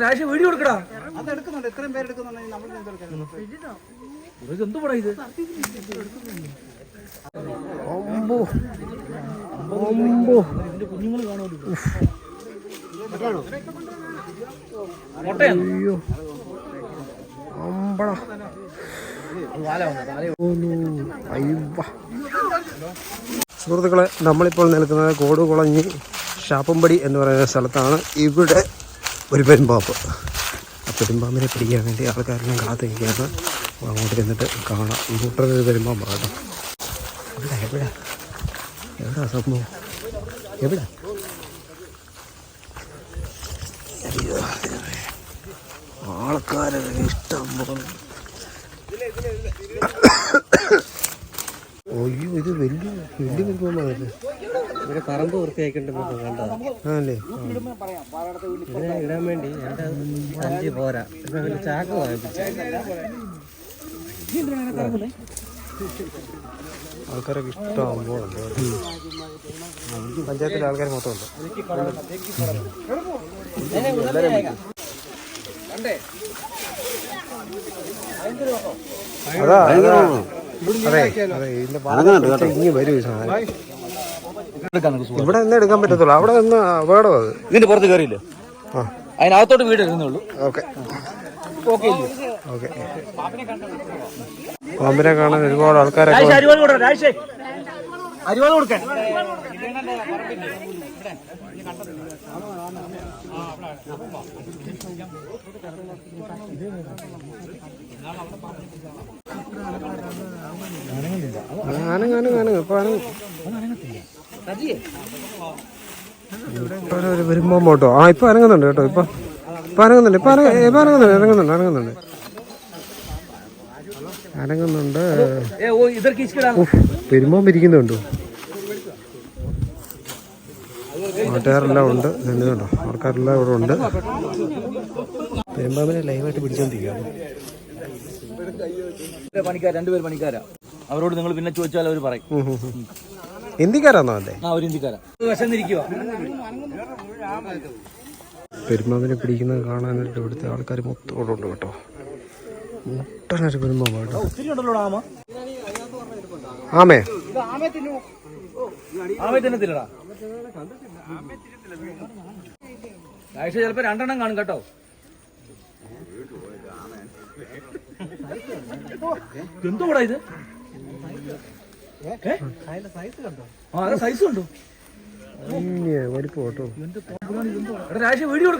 രാശ video എടുക്കടാ. അത് എടുക്കുന്നുണ്ട്. ഇത്രയും പേര് എടുക്കുന്നുണ്ടെങ്കിൽ നമ്മൾ ഇത് എന്ത് പടാ ഇത്? അമ്പോ. അമ്പോ. ഇതിന്റെ കുഞ്ഞുങ്ങൾ കാണുമല്ലോ അമ്പട. സുഹൃത്തുക്കളെ നമ്മളിപ്പോൾ നിൽക്കുന്നത് കോടുകുളഞ്ഞി ഷാപ്പമ്പടി എന്ന് പറയുന്ന സ്ഥലത്താണ്. ഇവിടെ ഒരു പെരുമ്പാമ്പ്. ആ പെരുമ്പാമ്പിനെ പിടിക്കാൻ വേണ്ടി ആൾക്കാരെല്ലാം അപ്പോൾ അങ്ങോട്ട് ചെന്നിട്ട് കാണാം. കൂട്ടൊരു പെരുമ്പാമ്പ് കേട്ടോ. എവിടെ എവിടെ? എവിടെ സംഭവം? എവിടെ? ആൾക്കാരെ ഇഷ്ടം പോലെ. ഇത് വലിയ വലിയ പെരുമാറല്ലേ ഇവിടെ പറമ്പ് വൃത്തിയാക്കിണ്ടെന്നൊക്കെ കണ്ടതാ ആണല്ലേ? ഇതിനെ ഇടാൻ വേണ്ടി എന്റെ സഞ്ചി പോരാ. വലിയ ചാക്ക് വാങ്ങിപ്പിച്ചു. ആൾക്കാരൊക്കെ ഇഷ്ടം പോലെ പഞ്ചായത്തിലെ ആൾക്കാർ മൊത്തം ഉണ്ട്. അതാ. വരും ഇവിടെ നിന്ന് എടുക്കാൻ പറ്റത്തുള്ളൂ. അവിടെ നിന്ന് അപകടം അത്? ഇതിന്റെ പുറത്ത് കയറിയില്ലേ? ആ. അതിനകത്തോട്ട് വീട് എടുക്കുന്നുള്ളൂ ഉള്ളൂ. ഓക്കെ. ഓക്കെ ഇല്ലേ? ഓക്കെ. പാമ്പിനെ കാണാൻ ഒരുപാട് ആൾക്കാരൊക്കെ അരിവാൾ കൊടുക്കാൻ. ആനങ്ങ ആനങ്ങ ആനങ്ങ ഇപ്പൊ വരുമ്പോ കേട്ടോ ആ ഇപ്പൊ അനങ്ങുന്നുണ്ട് കേട്ടോ ഇപ്പൊ. ഇപ്പൊ അനങ്ങുന്നുണ്ട് ഇപ്പൊ ഇറങ്ങുന്നുണ്ട് ഇറങ്ങുന്നുണ്ട് അനങ്ങുന്നുണ്ട്. അനങ്ങുന്നുണ്ട്. കിസ്കിടാ ഇരിക്കുന്നുണ്ടോ. നാട്ടുകാരെല്ലാം ഉണ്ട്. നിന്നുണ്ടോ ആൾക്കാരെല്ലാം ഇവിടെ ഉണ്ട്. പെരുമ്പാമ്പിനെ ലൈവായിട്ട് പിടിച്ചോണ്ടിരിക്കുകയാണ്. പണിക്കാർ രണ്ടുപേര് പണിക്കാരാ. അവരോട് നിങ്ങൾ പിന്നെ ചോദിച്ചാൽ അവർ പറയും. ഹിന്ദിക്കാരാണോ അല്ലേ? ആ ഒരു ഹിന്ദിക്കാരാ വിശന്നിരിക്കുക പെരുമ്പാമ്പിനെ പിടിക്കുന്നത് കാണാനായിട്ട് ഇവിടുത്തെ ആൾക്കാർ മൊത്തം ഇവിടെ ഉണ്ട് കേട്ടോ. മുട്ടനൊരു ഉണ്ടല്ലോ ആമ? ചിലപ്പോ രണ്ടെണ്ണം കാണും കേട്ടോ. എന്തോടാ ഇത്? സൈസ് ഉണ്ടോ ഇങ്ങനെ വലിപ്പം കേട്ടോ എടാ രാശ വീഡിയോ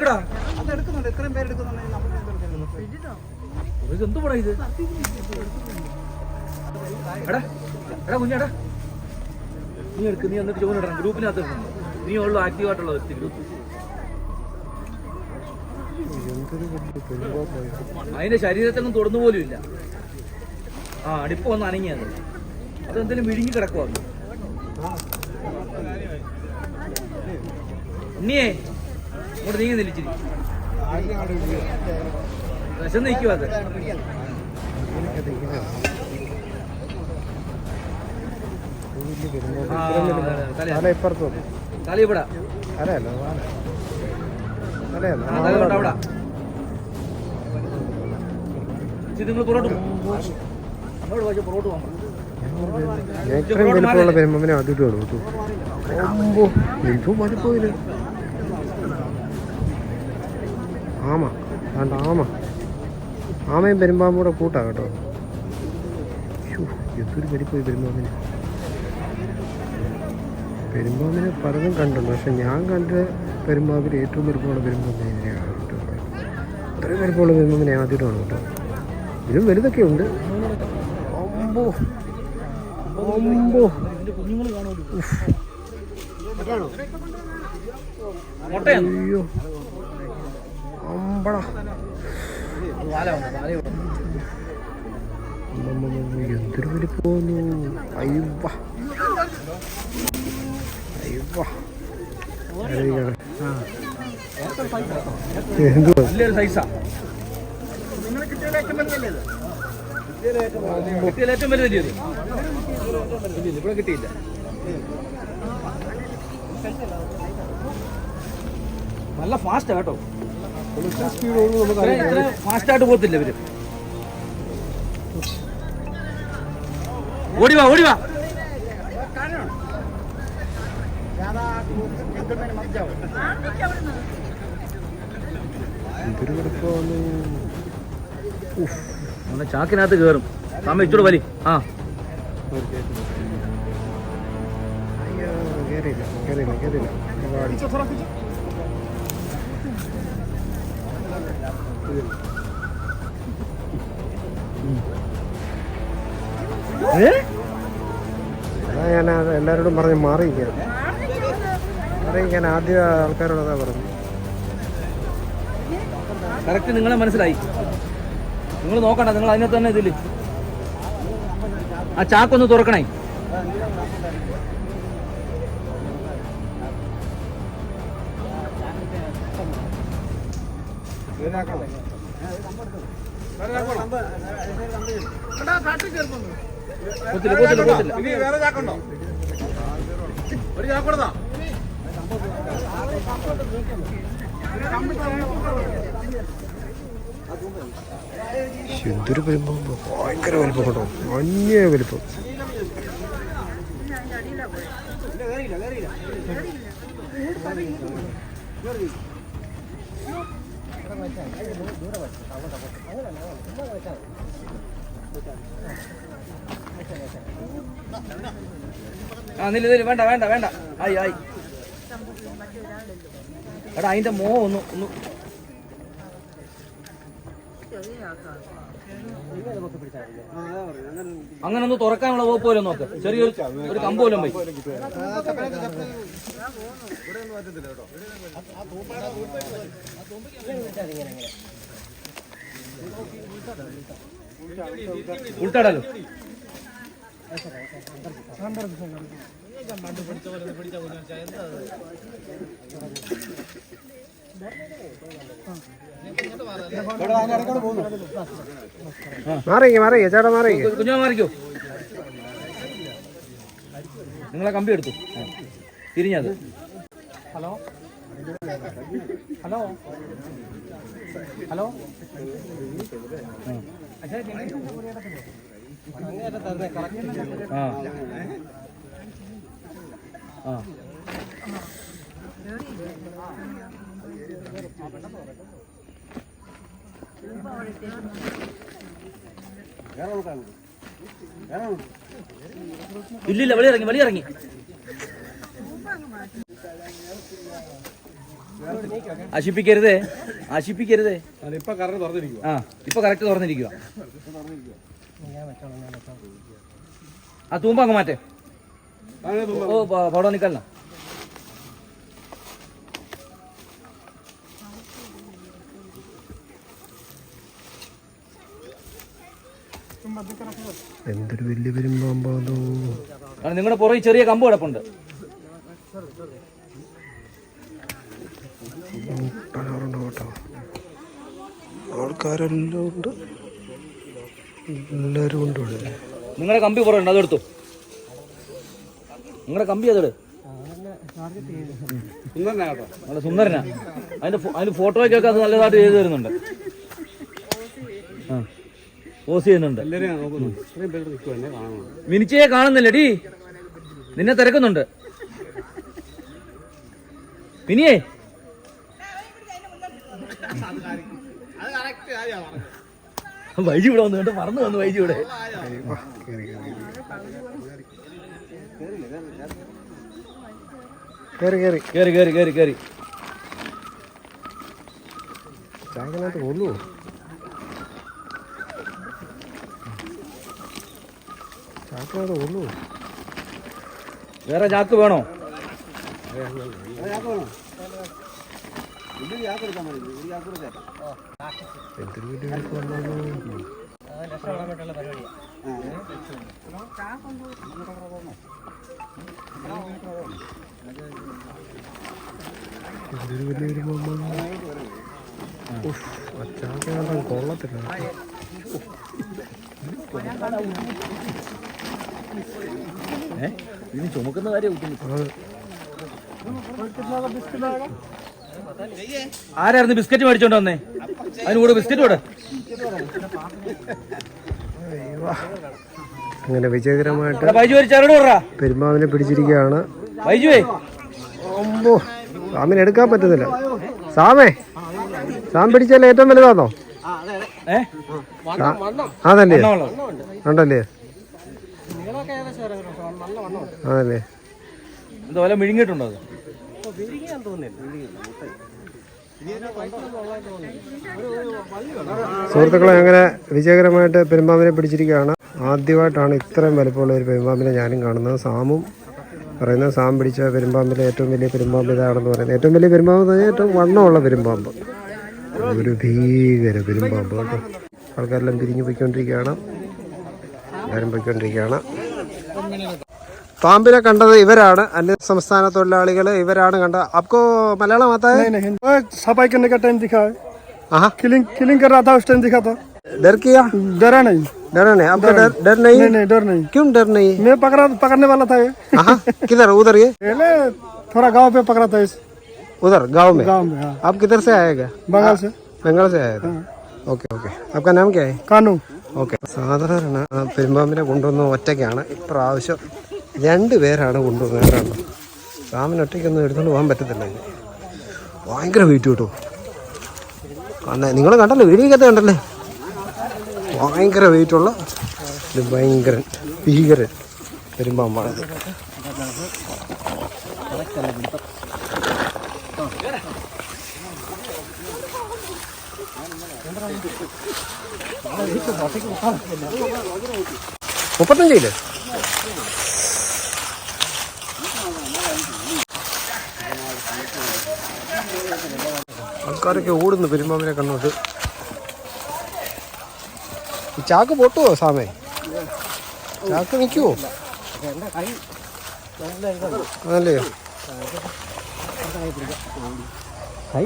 അത് എടുക്കുന്നുണ്ട് ഇത്രയും പേര് എടുക്കുന്നുണ്ടെങ്കിൽ നമ്മൾ എന്ത് പടാ ഇത്? എടാ എടാ കുഞ്ഞാടാ നീ എടുക്ക് നീ എന്നിട്ട് ഗ്രൂപ്പിനകത്ത് ഇടണം. നീ ഉള്ളു ആക്റ്റീവ് ആയിട്ടുള്ള വ്യക്തി ഗ്രൂപ്പ് അതിന്റെ ശരീരത്തൊന്നും തൊടുന്നു പോലും ഇല്ല. ആ അടിപ്പ് വന്ന് അനങ്ങിയത് അതെന്തെങ്കിലും വിഴുങ്ങി കിടക്കുവാ. ഉണ്ണിയേ ഇങ്ങോട്ട് നീങ്ങി നിലിച്ചിരി വിശന്ന് അത് തല. ഇപ്പുറത്ത് തലയല്ല തല അവിടെ. നിങ്ങൾ വലിപ്പമുള്ള ആദ്യമായിട്ട് കാണും കേട്ടോ. അമ്പോ വലിപ്പമില്ല? ആമ ആമ. ആമയും പെരുമ്പാമ്പും കൂടെ കൂട്ടാ കേട്ടോ. എന്തൊരു പോയി പെരുമ്പാമ്പിന്. പെരുമ്പാമ്പിനെ പലതും കണ്ടുണ്ട് പക്ഷെ ഞാൻ കണ്ട പെരുമ്പാമ്പിന് ഏറ്റവും വലിപ്പമുള്ള പെരുമ്പാമ്പിനെ ഇതിനെയാണ് കേട്ടോ. അത്രയും വലിപ്പമുള്ള പെരുമ്പാമ്പിനെ ആദ്യമായിട്ടാണ് കേട്ടോ. ഇതിലും വലുതൊക്കെ ഉണ്ട്. അയ്യോ. അമ്പട. എന്തൊരു വലിപ്പോന്നു അയ്യവ അയ്യവ ഇവിടെ നല്ല ഫാസ്റ്റാ കേട്ടോ. ഫാസ്റ്റായിട്ട് പോകത്തില്ല ഇവർ. ഓടിവാ ഓടിവാ ചാക്കിനകത്ത് കേറും. സമയം ഇച്ചോട് വലി. ആ. കേറിയില്ല കേറിയില്ല കേറിയില്ല. ഞാൻ എല്ലാവരോടും പറഞ്ഞ് മാറിയിരിക്കാൻ മാറിയിരിക്കാൻ ആദ്യ ആൾക്കാരോട് അതാ പറഞ്ഞു കറക്റ്റ് നിങ്ങളെ മനസ്സിലായി. നിങ്ങൾ നോക്കണ്ട നിങ്ങൾ അതിനകത്ത് തന്നെ ഇതിൽ. ആ ചാക്കൊന്ന് തുറക്കണേ. വേറെ ചാക്കുണ്ടോ ഒരു ചാക്കുണ്ടോ എന്തൊരു വലിപ്പം? ഭയങ്കര വലിപ്പം കേട്ടോ. വലിയ വലിപ്പം. ആ നില്ല നില്ല വേണ്ട വേണ്ട വേണ്ട. ആയി ആയി. എടാ അതിന്റെ മോ ഒന്ന് ഒന്ന്. അങ്ങനെ ഒന്ന് തുറക്കാനുള്ള വകുപ്പ് പോലും നോക്ക്. ചെറിയൊരു ഒരു കമ്പ് പോലും പോയി. ഉൾട്ടാടാലോ മാറിയിരിക്കുക മാറിയിരിക്കുക ചേട്ടാ മാറിയിരിക്കുക കുഞ്ഞു മാറിക്കോ. നിങ്ങളെ കമ്പി എടുത്തു. തിരിഞ്ഞത്. ഹലോ? ഹലോ? ഹലോ? ആ. ഇല്ലില്ല വെളിയിറങ്ങി വെളിയിറങ്ങി നശിപ്പിക്കരുതേ നശിപ്പിക്കരുതേ ഇപ്പൊ കറക്റ്റ് തുറന്നിരിക്കുക ആ ഇപ്പൊ കറക്റ്റ് തുറന്നിരിക്കുക ആ തൂമ്പ അങ്ങ് മാറ്റേ. ഓ പടം നിക്കല്ല എന്തൊരു വലിയ പെരുമ്പാമ്പാതോ. നിങ്ങളുടെ പുറകെ ചെറിയ കമ്പ് കിടപ്പുണ്ട്. കേട്ടോ. ആൾക്കാരെല്ലാം ഉണ്ട്. എല്ലാരും ഉണ്ട് നിങ്ങളുടെ കമ്പി പുറകുണ്ട് അതെടുത്തു. നിങ്ങളുടെ കമ്പി അതോട് കേട്ടോ നല്ല സുന്ദരനാ. അതിന്റെ അതിന് ഫോട്ടോയ്ക്ക് ഫോട്ടോയ്ക്കൊക്കെ അത് നല്ലതായിട്ട് ചെയ്തു തരുന്നുണ്ട്. പോസ് ചെയ്യുന്നുണ്ട്. മിനിച്ചയെ കാണുന്നില്ലടി നിന്നെ തിരക്കുന്നുണ്ട്. മിനിയേ വൈജി ഇവിടെ വന്നു കണ്ട് മറന്നു വന്നു വൈജി ഇവിടെ. കേറി കേറി. കേറി കേറി കേറി കേറി. ചാക്കിനകത്ത് കൊള്ളുവോ ചാക്കിനകത്ത് കൊള്ളുവോ വേറെ ചാക്ക് വേണോ? എന്തൊരു എന്തൊരു വലിയ വലിപ്പം ചാക്കിനകത്ത് കൊള്ളത്തില്ല. ഇതിന് ചുമക്കുന്ന കാര്യം ആരായിരുന്നു ബിസ്ക്കറ്റ് മേടിച്ചോണ്ട് വന്നേ? അതിന് കൂടെ ബിസ്ക്കറ്റ് കൂടെ അങ്ങനെ വിജയകരമായിട്ട് പെരുമാവിനെ ഒരു പിടിച്ചിരിക്കുകയാണ്. സാമിന് എടുക്കാൻ പറ്റുന്നില്ല. സാമേ സാം പിടിച്ചല്ലേ ഏറ്റവും വലുതാണോ അതല്ലേ. ഉണ്ടല്ലേ? അതല്ലേ എന്താ വല്ല മിഴുങ്ങിയിട്ടുണ്ടോ അത്? അപ്പോൾ വിരിക്കാൻ തോന്നില്ല സുഹൃത്തുക്കളെ അങ്ങനെ വിജയകരമായിട്ട് പെരുമ്പാമ്പിനെ പിടിച്ചിരിക്കുകയാണ്. ആദ്യമായിട്ടാണ് ഇത്രയും വലുപ്പമുള്ള ഒരു പെരുമ്പാമ്പിനെ ഞാനും കാണുന്നത്. സാമും പറയുന്നത് സാം പിടിച്ച പെരുമ്പാമ്പിൽ ഏറ്റവും വലിയ പെരുമ്പാമ്പ് ഇതാണെന്ന് പറയുന്നത്. ഏറ്റവും വലിയ പെരുമ്പാമ്പ് എന്ന് പറഞ്ഞാൽ ഏറ്റവും വണ്ണമുള്ള പെരുമ്പാമ്പ്. ഒരു ഭീകര പെരുമ്പാമ്പ് കേട്ടോ. ആൾക്കാരെല്ലാം പിരിഞ്ഞു പോയിക്കൊണ്ടിരിക്കുകയാണ്. എല്ലാവരും പോയിക്കൊണ്ടിരിക്കുകയാണ്. പാമ്പിനെ കണ്ടത് ഇവരാണ്. അന്യ സംസ്ഥാന തൊഴിലാളികൾ ഇവരാണ് കണ്ടത് അപ്പോ മലയാളം മാത്രമേ സഭായിക്കുന്ന കിളിങ് കിളിങ് കറാത്ത ഇഷ്ടം ദിക്കാത്ത है हाँ क्लीन क्लीन कर रहा था उस टाइम दिखा था डर किया डरा नहीं डर नहीं आपका डर डर नहीं नहीं नहीं डर नहीं क्यों डर नहीं मैं पकड़ा पकड़ने वाला था ये हाँ किधर उधर ये पहले थोड़ा गांव पे पकड़ा था इस उधर गांव में गांव में हाँ आप किधर से आएगा बंगाल से ബംഗാൾ से आया था ഓക്കെ ഓക്കെ आपका नाम क्या है कानू ഓക്കെ സാധാരണ ആ പെരുമ്പാമ്പിനെ കൊണ്ടുവന്ന ഒറ്റയ്ക്കാണ് ഇപ്രാവശ്യം രണ്ട് പേരാണ് കൊണ്ടുവന്നത് കേട്ടോ സാമിന് ഒറ്റയ്ക്കൊന്നും എടുത്തുകൊണ്ട് പോകാൻ പറ്റത്തില്ല ഇനി. ഭയങ്കര വെയിറ്റ് കേട്ടോ കണ്ട നിങ്ങൾ കണ്ടല്ലോ വീടിനകത്ത് കണ്ടല്ലേ ഭയങ്കര വെയിറ്റുള്ള ഒരു ഭയങ്കരൻ ഭീകരൻ പെരുമ്പാമ്പാണത് മുപ്പത്തഞ്ചില്ലേ ആൾക്കാരൊക്കെ ഓടുന്നു പെരുമ്പാമ്പിനെ കണ്ടോട്ട് ഈ ചാക്ക് പൊട്ടുവോ സാമേ ചാക്ക് നിൽക്കുവോ? അതല്ലേ കൈ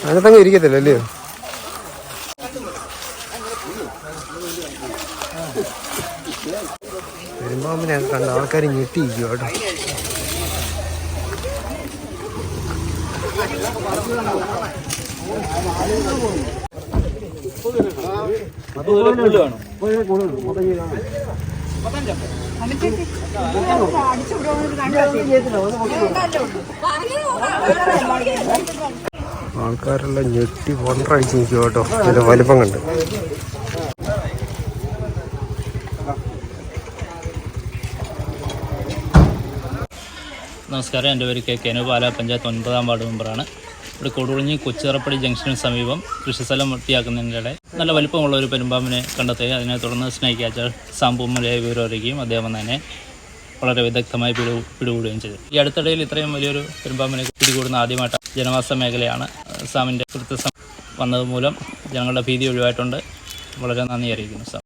അതിനകത്തങ്ങ് ഇരിക്കത്തില്ല അല്ലയോ പെരുമ്പാമ്പിനെ കണ്ട ആൾക്കാർ ഞെട്ടിയിരിക്കും കേട്ടോ അതുപോലെ പുല്ല് കാണും ആൾക്കാരെല്ലാം ഞെട്ടി കൊണ്ടടിച്ച് നിൽക്കും കേട്ടോ. അതിന്റെ വലിപ്പം കണ്ട്. നമസ്കാരം. എന്റെ പേര് കെ കെനു പാല പഞ്ചായത്ത് ഒൻപതാം വാർഡ് മെമ്പറാണ്. ഇവിടെ കൊടുകുളിഞ്ഞി കൊച്ചിറപ്പടി ജംഗ്ഷന് സമീപം കൃഷിസ്ഥലം വൃത്തിയാക്കുന്നതിനിടെ നല്ല വലിപ്പമുള്ള ഒരു പെരുമ്പാമ്പിനെ കണ്ടെത്തുകയും അതിനെ തുടർന്ന് സ്നേക് ക്യാച്ചർ സാമ്പൂമ്മലയായി വിവരം അറിയിക്കുകയും അദ്ദേഹം തന്നെ വളരെ വിദഗ്ധമായി പിടി പിടികൂടുകയും ചെയ്തു. ഈ അടുത്തിടയിൽ ഇത്രയും വലിയൊരു പെരുമ്പാമ്പിനെ പിടികൂടുന്ന ആദ്യമായിട്ട് ജനവാസ മേഖലയാണ് സാമിന്റെ കൃത്യസം വന്നത് മൂലം ജനങ്ങളുടെ ഭീതി ഒഴിവായിട്ടുണ്ട്. വളരെ നന്ദി അറിയിക്കുന്നു സാർ